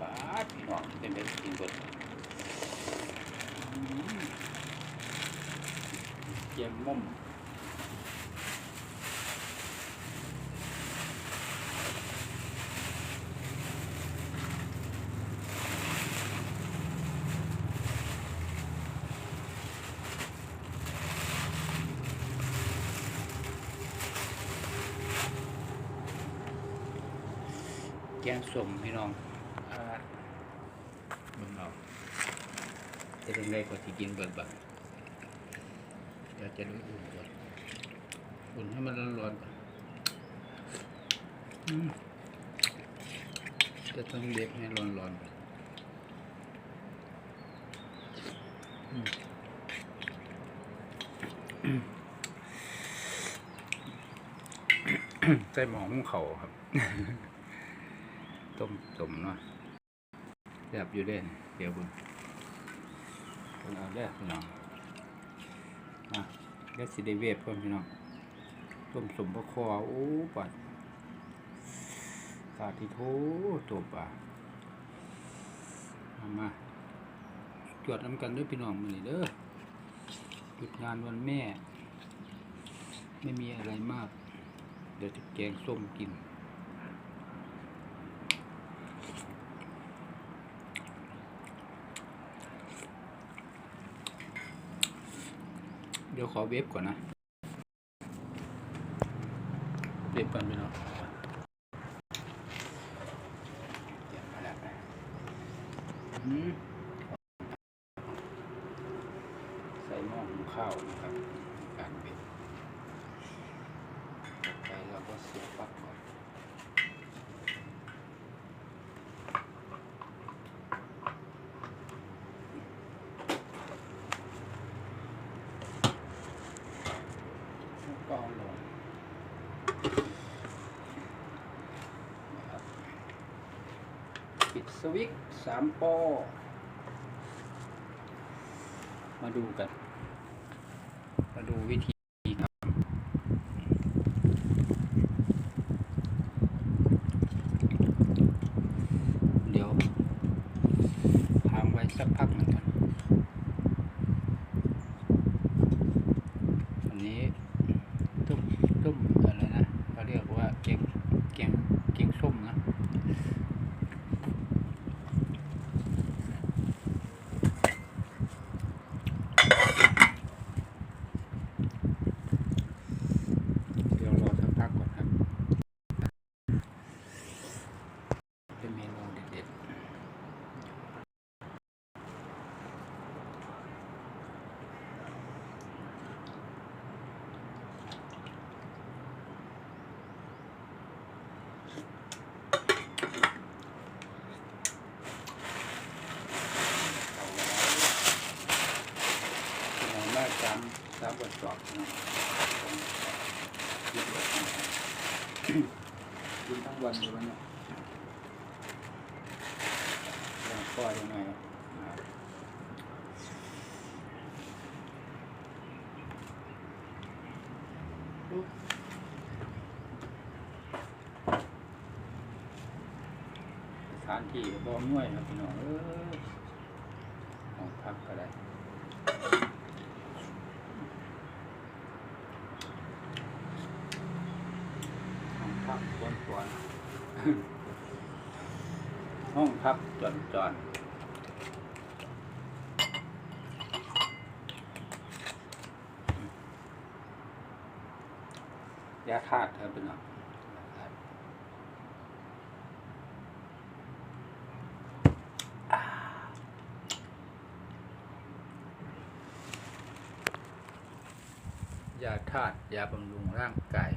ป้าพี่น้องเป็นเป็นกินบดเกมมุ่ม แกงส้มพี่น้องอ่าเบิ่งเอาจะเป็นไรก็ที่กินเบิดบัดเดี๋ยวจะดูอุ่นก่อนอุ่นให้มันร้อนๆก่อนอืมจะต้องเด็กให้ร้อนๆก่อนอืมใส่หมอหุงเขาวครับ ต้มต้มเนาะแซ่บอยู่เด่นเดี๋ยวบุญเอาเด้พี่น้องอะเดี๋ยวสิได้เวฟก่อนพี่น้องต้มสมพระคอโอ้ปัดตาที่โถตัวปลาเอามาจวดน้ำกันด้วยพี่น้องมือนี้เด้อหยุดงานวันแม่ ไม่มีอะไรมาก เดี๋ยวจะแกงส้มกิน เดี๋ยวขอเวฟก่อนนะ เวฟก่อนพี่น้องเดี๋ยวมาแล้วอืมใส่หม้อหุงข้าวนะครับ การเวฟต่อไปเราก็เสียบปลั๊กก่อน ก็เอาลงปิดสวิตช์สามปอมาดูกัน มาดูวิธีทำเดี๋ยวทางไว้สักพักหนึ่งก่อนอันนี้ต้มต้มอะไรนะเขาเรียกว่าเก่งเกิ่งส้มนะ เดี๋ยวรอสักพักก่อนครับ เป็นเมนูเด็ดๆเอาไว้เอามากสามสามกระสอบนะกินทั้งวันเลยวันนี้ยังปล่อยยังไงสถานที่ก็บ่ง่วยนะพี่น้องเอ้ยของพักก็ได้ ห้องพักส วนสวนห้องพักจอนจอนยาธาตุเธอเป็นหรอยาธาตุอ่ายาธาตุยาบำรุงร่างกาย